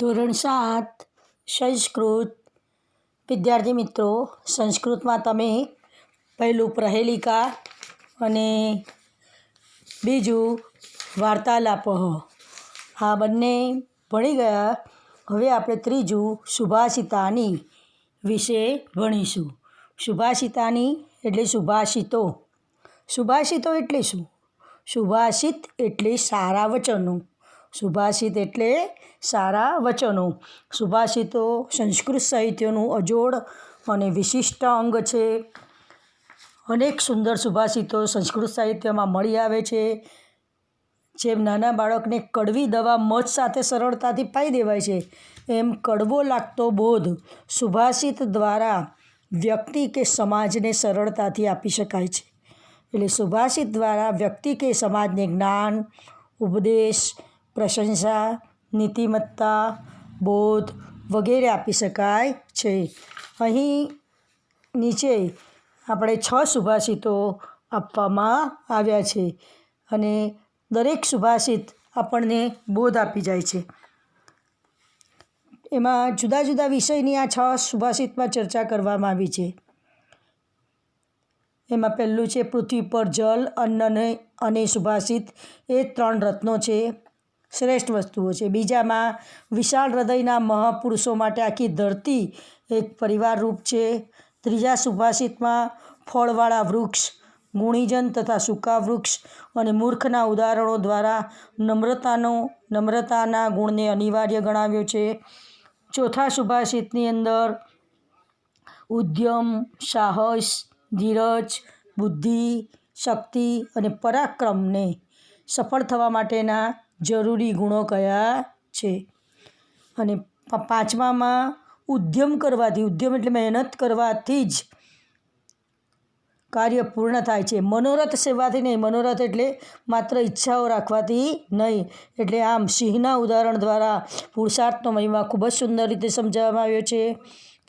ધોરણ સાત, સંસ્કૃત. વિદ્યાર્થી મિત્રો, સંસ્કૃતમાં તમે પહેલું પ્રહેલિકા અને બીજું વાર્તાલાપઃ આ બંને ભણી ગયા. હવે આપણે ત્રીજું સુભાષિતાની વિશે ભણીશું. સુભાષિતાની એટલે સુભાષિતો. સુભાષિતો એટલે શું? સુભાષિત એટલે સારા વચનો. સુભાષિત એટલે સારા વચનો. સુભાષિતો સંસ્કૃત સાહિત્યનું અજોડ અને વિશિષ્ટ અંગ છે. અનેક સુંદર સુભાષિતો સંસ્કૃત સાહિત્યમાં મળી આવે છે, જેમ નાના બાળકને કડવી દવા મધ સાથે સરળતાથી પાઈ દેવાય છે, એમ કડવો લાગતો બોધ સુભાષિત દ્વારા વ્યક્તિ કે સમાજને સરળતાથી આપી શકાય છે. એટલે સુભાષિત દ્વારા વ્યક્તિ કે સમાજને જ્ઞાન, ઉપદેશ પ્રશંસા, નીતિમત્તા, બોધ વગેરે આપી શકાય છે. અહીં નીચે આપણે છ સુભાષિતો આપવામાં આવ્યા છે અને દરેક સુભાષિત આપણને બોધ આપી જાય છે. એમાં જુદા જુદા વિષયની આ છ સુભાષિતમાં ચર્ચા કરવામાં આવી છે. એમાં પહેલું છે પૃથ્વી પર જલ, અન્ન અને સુભાષિત. એ ત્રણ રત્નો છે. શ્રેષ્ઠ વસ્તુઓ છે. બીજામાં વિશાળ હૃદયના મહાપુરુષો માટે આખી ધરતી એક પરિવાર રૂપ છે. ત્રીજા સુભાષિતમાં ફળવાળા વૃક્ષ, ગુણીજન તથા સૂકા વૃક્ષ અને મૂર્ખના ઉદાહરણો દ્વારા નમ્રતાનો, નમ્રતાના ગુણને અનિવાર્ય ગણાવ્યો છે. ચોથા સુભાષિતની અંદર ઉદ્યમ, સાહસ, ધીરજ, બુદ્ધિ, શક્તિ અને પરાક્રમને સફળ થવા માટેના જરૂરી ગુણો કયા છે? અને પાંચમામાં ઉદ્યમ કરવાથી, ઉદ્યમ એટલે મહેનત કરવાથી જ કાર્ય પૂર્ણ થાય છે. મનોરથ સેવાથી નહીં, મનોરથ એટલે માત્ર ઈચ્છાઓ રાખવાથી નહીં. એટલે આમ સિંહના ઉદાહરણ દ્વારા પુરુષાર્થનો મહિમા ખૂબ જ સુંદર રીતે સમજાવવામાં આવ્યો છે.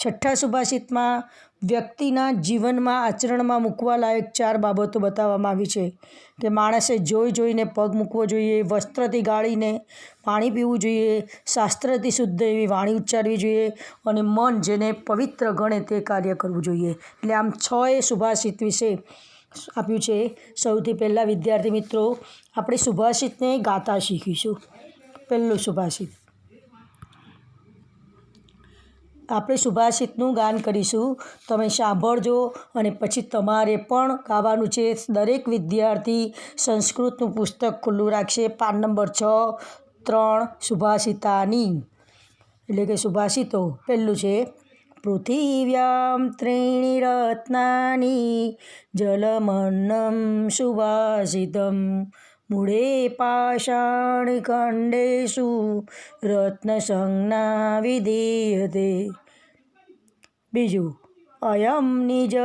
છઠ્ઠા સુભાષિતમાં વ્યક્તિના જીવનમાં આચરણમાં મૂકવા લાયક ચાર બાબતો બતાવવામાં આવી છે. કે માણસે જોઈ જોઈને પગ મૂકવો જોઈએ, વસ્ત્રથી ગાળીને પાણી પીવું જોઈએ, શાસ્ત્રથી શુદ્ધ એવી વાણી ઉચ્ચારવી જોઈએ અને મન જેને પવિત્ર ગણે તે કાર્ય કરવું જોઈએ. એટલે આમ છ એ સુભાષિત વિશે આપ્યું છે. સૌથી પહેલાં વિદ્યાર્થી મિત્રો, આપણે સુભાષિતને ગાતા શીખીશું. પહેલું સુભાષિત. આપણે સુભાષિતનું ગાન કરીશું. તમે સાંભળજો અને પછી તમારે પણ ગાવાનું છે. દરેક વિદ્યાર્થી સંસ્કૃતનું પુસ્તક ખુલ્લું રાખશે. પાન નંબર છ, ત્રણ, સુભાષિતાની. એટલે કે સુભાષિતો, પહેલું છે, પૃથિવ્યામ ત્રીણી રત્નાની, જલમન્નમ સુભાષિતમ. મૂળે પાષાણખંડેષુ રત્નસંજ્ઞા વિધીયતે. બીજું, અયમ નિજ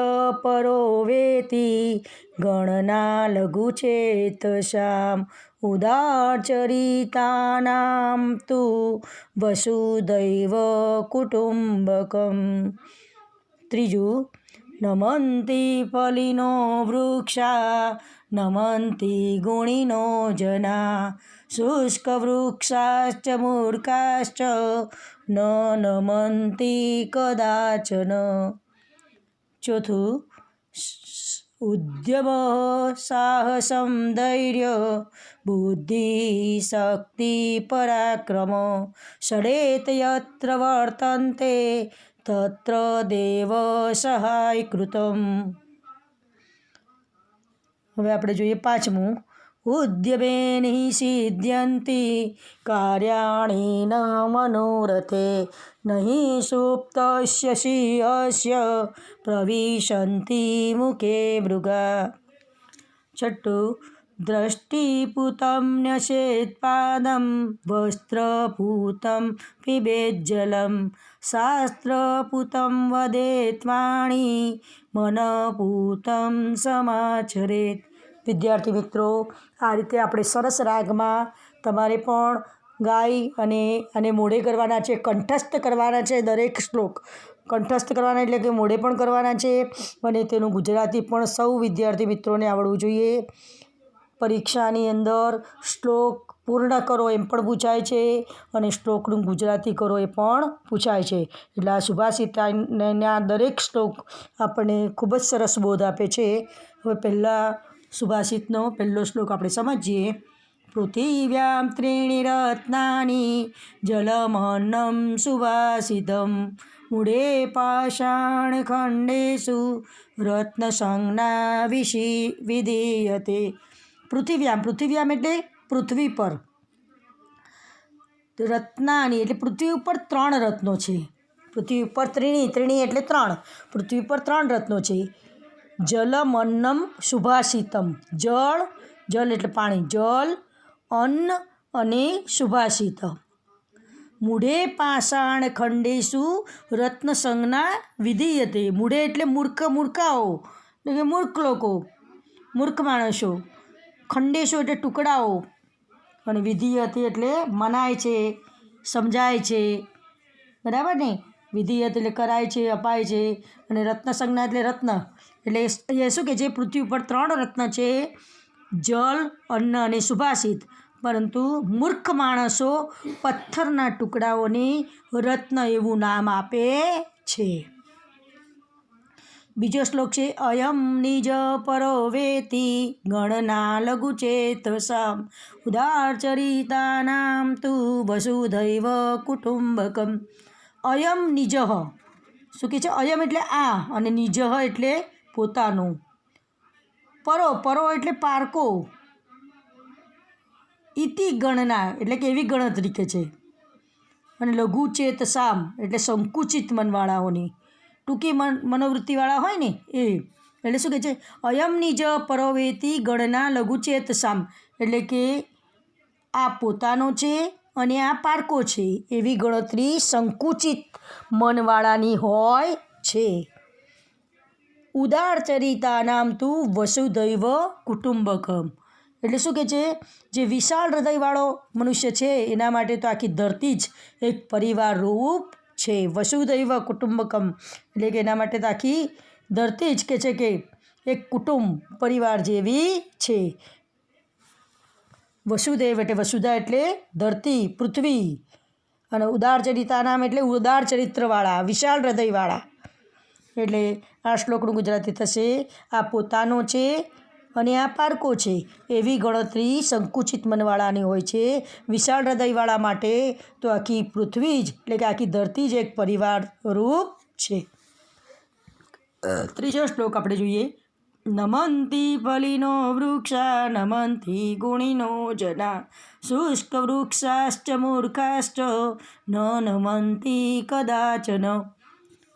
પરો વેતિ. ગણના લઘુ ચેતસામ ઉદારચરિતાનામ તુ. વસુદૈવ કુટુંબકમ. ત્રીજું, નમંતી ફલિનો વૃક્ષા. નમંતી ગુણિનો જના શુષ્કવૃક્ષાશ્ચ મૂર્ખાશ્ચ ન નમંતી કદાચન ચોથું ઉદ્યમ સાહસમ ધૈર્ય બુદ્ધિ શક્તિ પરાક્રમ ષડેત યત્ર વર્તન્તે તત્ર દેવ સહાય કૃતમ હવે આપણે જોઈએ પાંચમું. ઉદ્યમેન સિદ્ધ્યંતિ, કાર્યાણી ન મનોરથે નહીં સુપ્તસ્ય સિંહસ્ય પ્રવિશંતી મુખે મૃગા. છઠ્ઠું, દ્રષ્ટિપૂતમ ન્યસેત્પાદમ વસ્ત્રપૂતમ પિબેજ્જલમ શાસ્ત્રપૂતમ વદેત્વાણી મનપૂતમ સમાચરેત. વિદ્યાર્થી મિત્રો, આ રીતે આપણે સરસ રાગમાં તમારે પણ ગાઈ અને અને મોઢે કરવાના છે, કંઠસ્થ કરવાના છે દરેક શ્લોક. કંઠસ્થ કરવાના એટલે કે મોઢે પણ કરવાના છે અને તેનું ગુજરાતી પણ સૌ વિદ્યાર્થી મિત્રોને આવડવું જોઈએ. પરીક્ષાની અંદર શ્લોક પૂર્ણ કરો એમ પણ પૂછાય છે અને શ્લોકનું ગુજરાતી કરો એ પણ પૂછાય છે. એટલે આ સુભાષિતાના દરેક શ્લોક આપણને ખૂબ જ સરસ બોધ આપે છે. હવે પહેલાં સુભાષિતનો પહેલો શ્લોક આપણે સમજીએ. પૃથિવ્યામ ત્રીણી રત્નાની જલમન્નમ સુભાષિતમ. મૂળે પાષાણખંડેષુ રત્નસંજ્ઞા વિશી વિધીયતે. પૃથિવ્યામ પૃથિવ્યામ એટલે પૃથ્વી પર. રત્નાની એટલે પૃથ્વી ઉપર ત્રણ રત્નો છે. પૃથ્વી ઉપર ત્રીણી ત્રીણી એટલે ત્રણ. પૃથ્વી ઉપર ત્રણ રત્નો છે. જલમ અન્નમ શુભાશિતમ. જળ જલ એટલે પાણી. જલ અન્ન અને સુભાષિત મૂઢે પાષાણ ખંડેશુ રત્ન સંજ્ઞા વિધિયતે. મૂઢે એટલે મૂર્ખ, મૂર્ખાઓ. એટલે કે મૂર્ખ લોકો. મૂર્ખ માણસો. ખંડેશો એટલે ટુકડાઓ. અને વિધિયતી એટલે મનાય છે, સમજાય છે. બરાબર ને? વિધિયત એટલે કરાય છે, અપાય છે. અને રત્ન સંજ્ઞા એટલે રત્ન. એટલે એ શું કે જે પૃથ્વી ઉપર ત્રણ રત્ન છે. જલ, અન્ન અને સુભાષિત. પરંતુ મૂર્ખ માણસો પથ્થરના ટુકડાઓને રત્ન એવું નામ આપે છે. બીજો શ્લોક છે, અયમ નિજ પરો ગણના લઘુ ચેતસામ ઉદાર ચરિતાનામ તુ વસુધૈવ કુટુંબકમ. અયમ નિજ, શું કહે છે? અયમ એટલે આ અને નિજ એટલે પોતાનું. પરો પરો એટલે પારકો. ઇતિ ગણના એટલે કે એવી ગણતરી કે છે. અને લઘુ ચેત સામ એટલે સંકુચિત મનવાળાઓની. ટૂંકી મન, મનોવૃત્તિવાળા હોય ને, એ. એટલે શું કહે છે? અયમની જ પરોવેતી ગણના લઘુચેત સામ. એટલે કે આ પોતાનો છે અને આ પારકો છે. એવી ગણતરી સંકુચિત મનવાળાની હોય છે. ઉદાર ચરિતા નામ તું વસુધૈવ કુટુંબકમ. એટલે શું કે છે? જે વિશાળ હૃદયવાળો મનુષ્ય છે, એના માટે તો આખી ધરતી જ એક પરિવાર રૂપ છે. વસુદૈવ કુટુંબકમ. એટલે કે એના માટે આખી ધરતી જ કે છે કે એક કુટુંબ, પરિવાર જેવી છે. વસુદેવ એટલે વસુધા એટલે ધરતી, પૃથ્વી અને ઉદાર ચરિતા નામ એટલે ઉદાર ચરિત્રવાળા, વિશાળ હૃદયવાળા. એટલે આ શ્લોકનું ગુજરાતી થશે, આ પોતાનો છે અને આ પારકો છે. એવી ગણતરી સંકુચિત મનવાળાની હોય છે. વિશાળ હૃદયવાળા માટે તો આખી પૃથ્વી જ, એટલે કે આખી ધરતી જ એક પરિવાર રૂપ છે. ત્રીજો શ્લોક આપણે જોઈએ. નમંતી ફલિનો વૃક્ષા, નમંતી ગુણીનો જના. શુષ્ક વૃક્ષાશ્ચ મૂર્ખાશ્ચ, ન નમંતી કદાચન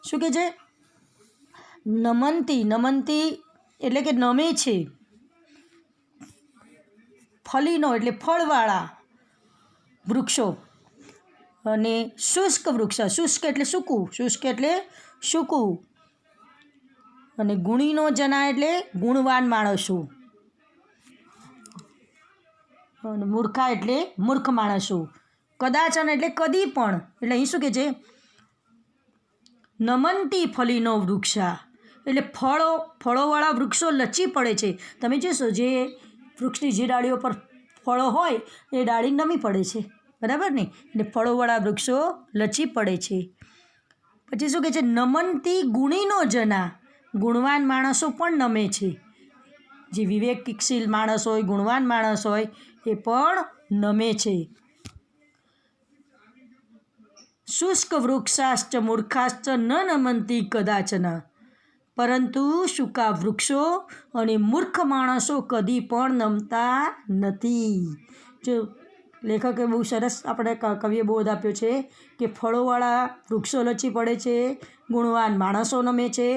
શું કે છે? નમંતી નમંતી એટલે કે નમે છે. ફલીનો એટલે ફળવાળા વૃક્ષો. અને શુષ્ક વૃક્ષ, શુષ્ક એટલે સૂકું, શુષ્ક એટલે સૂકું. અને ગુણીનો જના એટલે ગુણવાન માણસો. અને મૂર્ખા એટલે મૂર્ખ માણસો. કદાચન એટલે કદી પણ, એટલે અહીં શું કે છે? નમંતી ફલીનો વૃક્ષા. એટલે ફળો, ફળોવાળા વૃક્ષો લચી પડે છે. તમે જોશો જે વૃક્ષની જે ડાળીઓ પર ફળો હોય, એ ડાળી નમી પડે છે. બરાબર ને? એટલે ફળોવાળા વૃક્ષો લચી પડે છે. પછી શું કહે છે? નમનતી ગુણીનો જના. ગુણવાન માણસો પણ નમે છે. જે વિવેકશીલ માણસ હોય, ગુણવાન માણસ હોય, એ પણ નમે છે. શુષ્ક વૃક્ષાશ્ચ મૂર્ખાશ્ચ ન નમંતી કદાચન પરંતુ સૂકા વૃક્ષો અને મૂર્ખ માણસો કદી પણ નમતા નથી. જો લેખકે બહુ સરસ આપણે કવિએ બોધ આપ્યો છે કે ફળોવાળા વૃક્ષો લચી પડે છે, ગુણવાન માણસો નમે છે,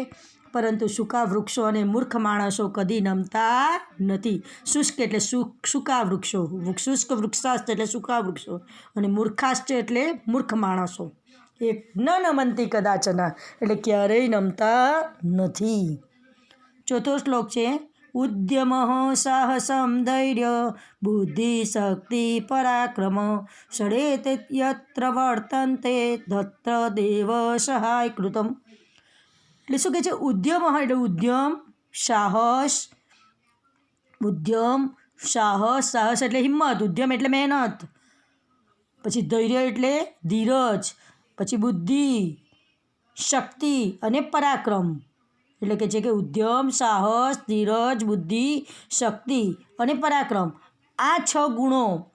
પરંતુ સૂકા વૃક્ષો અને મૂર્ખ માણસો કદી નમતા નથી. શુષ્ક એટલે સૂકા વૃક્ષો શુષ્ક વૃક્ષાસ્ત એટલે સૂકા વૃક્ષો અને મૂર્ખાસ્ત એટલે મૂર્ખ માણસો. એક ન નમનતી કદાચના એટલે ક્યારેય નમતા નથી. ચોથો શ્લોક છે, ઉદ્યમ સાહસમ ધૈર્ય, બુદ્ધિ શક્તિ પરાક્રમ ષડે યત્ર વર્તન્તે ધત્ર દેવ સહાય કૃતમ. એટલે શું કહે છે? ઉદ્યમ એટલે ઉદ્યમ, સાહસ ઉદ્યમ, સાહસ સાહસ એટલે હિંમત, ઉદ્યમ એટલે મહેનત. પછી ધૈર્ય એટલે ધીરજ પછી બુદ્ધિ, શક્તિ અને પરાક્રમ. એટલે કે છે કે ઉદ્યમ, સાહસ, ધીરજ, બુદ્ધિ, શક્તિ અને પરાક્રમ. આ છ ગુણો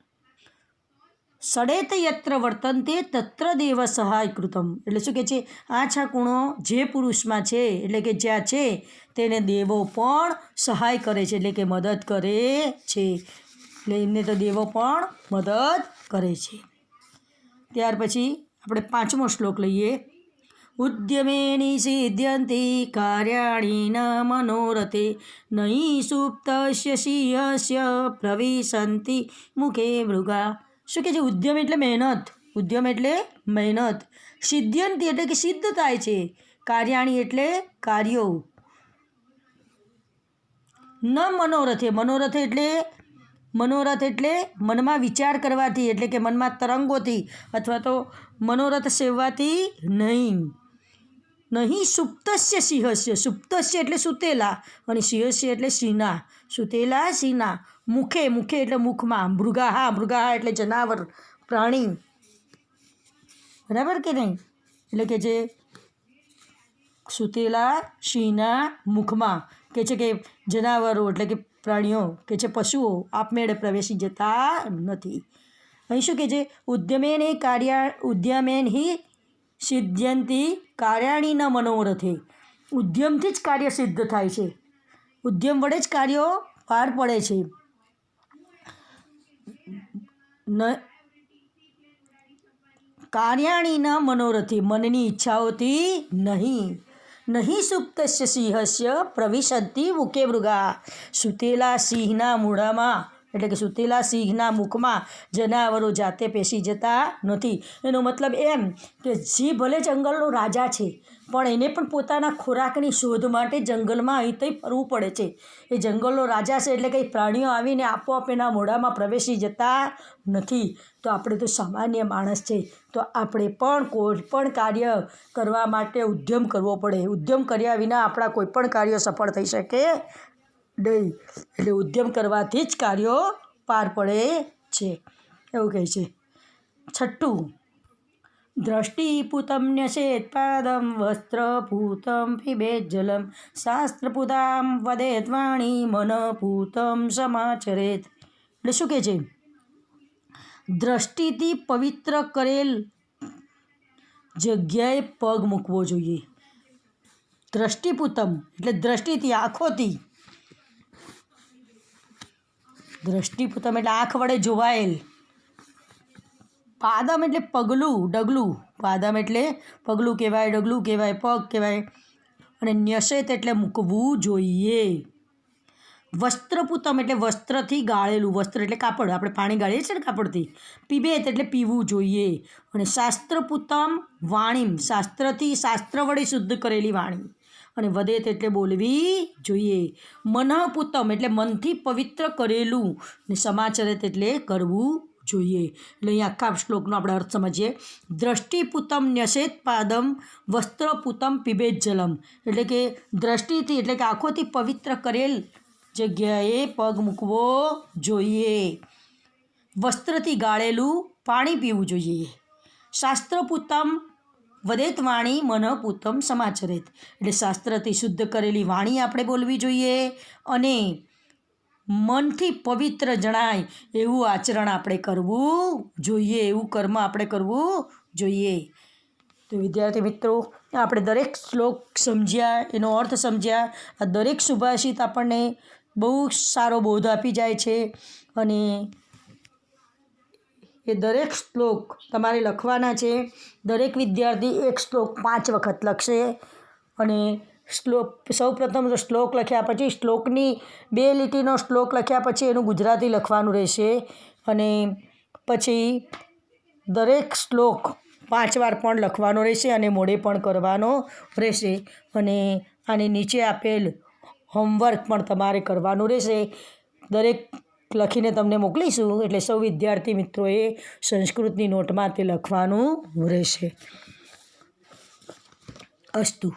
સડેત યત્ર વર્તનતે તત્ર દેવ સહાય કૃતમ. એટલે શું કહે છે? આ છ ગુણો જે પુરુષમાં છે, એટલે કે જ્યાં છે, તેને દેવો પણ સહાય કરે છે, એટલે કે મદદ કરે છે. એટલે એમને તો દેવો પણ મદદ કરે છે. ત્યાર પછી આપણે પાંચમો શ્લોક લઈએ. ઉદ્યમેની સિદ્ધ્યંતિ કાર્યાણી ન મનોરથે નહીં સુપ્તસ્ય સિંહસ્ય પ્રવિશંતિ મુખે મૃગા. શું કે છે? ઉદ્યમ એટલે મહેનત. ઉદ્યમ એટલે મહેનત. સિદ્ધ્યંતિ એટલે કે સિદ્ધ થાય છે. કાર્યાણી એટલે કાર્યો. ન મનોરથે. મનોરથે એટલે મનોરથ એટલે મનમાં વિચાર કરવાથી, એટલે કે મનમાં તરંગોથી અથવા તો મનોરથ સેવવાથી નહીં. નહીં સુપ્તસ્ય સિંહસ્ય. સુપ્તસ્ય એટલે સુતેલા અને સિંહસ્ય એટલે સિંહના. સુતેલા, સિંહના. મુખે મુખે એટલે મુખમાં. મૃગાહા મૃગાહા એટલે જનાવર, પ્રાણી. બરાબર કે નહીં? એટલે કે જે સુતેલા, સિંહના મુખમાં. કે છે કે જનાવરો, એટલે કે પ્રાણીઓ કે જે પશુઓ આપમેળે પ્રવેશી જતા નથી. અહીં શું કે છે? ઉદ્યમેન કાર્ય, ઉદ્યમેન હિ સિદ્ધ્યંતી કાર્યાણીના મનોરથે. ઉદ્યમથી જ કાર્ય સિદ્ધ થાય છે. ઉદ્યમ વડે જ કાર્યો પાર પડે છે. ન, કાર્યાણીના મનોરથી, મનની ઈચ્છાઓથી નહીં. નહીં સુપ્તસ્ય સિંહસ્ય પ્રવિશંતિ મુકે મૃગા સુતેલા સિંહના મૂળામાં એટલે કે સુતેલા સિંહના મુખમાં જનાવરો જાતે પેસી જતા નથી. એનો મતલબ એમ કે સિંહ ભલે જંગલનો રાજા છે પણ એને પણ પોતાના ખોરાકની શોધ માટે જંગલમાં અહીં તઈ ફરવું પડે છે. એ જંગલનો રાજા છે એટલે કંઈ પ્રાણીઓ આવીને આપોઆપ એના મોઢામાં પ્રવેશી જતા નથી. તો આપણે તો સામાન્ય માણસ છે. તો આપણે પણ કોઈ પણ કાર્ય કરવા માટે ઉદ્યમ કરવો પડે. ઉદ્યમ કર્યા વિના આપણા કોઈ પણ કાર્ય સફળ થઈ શકે નહીં. એટલે ઉદ્યમ કરવાથી જ કાર્યો પાર પડે છે. એવું કહે છે. છઠ્ઠું દ્રષ્ટિપૂતમ ન્યસેત્પાદમ વસ્ત્રપૂતમ પિબેત જલમ શાસ્ત્રપૂતામ વદેત વાણી મનપૂતમ સમાચરેત. એટલે શું કહે છે? દ્રષ્ટિથી પવિત્ર કરેલ જગ્યાએ પગ મૂકવો જોઈએ. દ્રષ્ટિપૂતમ એટલે દ્રષ્ટિથી આંખોથી. દ્રષ્ટિપૂતમ એટલે આંખ વડે જોવાયેલ. પાદમ એટલે પગલું, ડગલું. પાદમ એટલે પગલું કહેવાય, ડગલું કહેવાય, પગ કહેવાય. અને ન્યસેત એટલે મૂકવું જોઈએ. વસ્ત્રપૂતમ એટલે વસ્ત્રથી ગાળેલું. વસ્ત્ર એટલે કાપડ. આપણે પાણી ગાળીએ છીએ ને કાપડથી. પીબેત એટલે પીવું જોઈએ. અને શાસ્ત્રપૂતમ વાણીમ. શાસ્ત્રથી શાસ્ત્ર વડે શુદ્ધ કરેલી વાણી. અને વધેત એટલે બોલવી જોઈએ. મનઃપૂતમ એટલે મનથી પવિત્ર કરેલું. ને સમાચરિત એટલે કરવું જોઈએ. એટલે અહીં આખા શ્લોકનો આપણે અર્થ સમજીએ. દ્રષ્ટિપુતમ ન્યસેત પાદમ વસ્ત્રપુતમ પીબેત જલમ એટલે કે દ્રષ્ટિથી એટલે કે આંખોથી પવિત્ર કરેલ જગ્યાએ પગ મૂકવો જોઈએ. વસ્ત્રથી ગાળેલું પાણી પીવું જોઈએ. શાસ્ત્રપુતમ વદેત વાણી મનપૂતમ સમાચરિત. એટલે શાસ્ત્રથી શુદ્ધ કરેલી વાણી આપણે બોલવી જોઈએ. અને મનથી પવિત્ર જણાય એવું આચરણ આપણે કરવું જોઈએ, એવું કર્મ આપણે કરવું જોઈએ. તો વિદ્યાર્થી મિત્રો, આપણે દરેક શ્લોક સમજ્યા, એનો અર્થ સમજ્યા. આ દરેક સુભાષિત આપણને બહુ સારો બોધ આપી જાય છે અને એ દરેક શ્લોક તમારે લખવાના છે. દરેક વિદ્યાર્થી એક શ્લોક પાંચ વખત લખશે અને શ્લોક સૌપ્રથમ તો શ્લોક લખ્યા પછી શ્લોકની બે લીટીનો શ્લોક લખ્યા પછી એનું ગુજરાતી લખવાનું રહેશે. અને પછી દરેક શ્લોક પાંચ વાર પણ લખવાનો રહેશે અને મોડે પણ કરવાનો રહેશે. અને આની નીચે આપેલ હોમવર્ક પણ તમારે કરવાનું રહેશે. દરેક લખીને તમને મોકલીશું એટલે સૌ વિદ્યાર્થી મિત્રોએ સંસ્કૃતની નોટમાં તે લખવાનું રહેશે. અસ્તુ.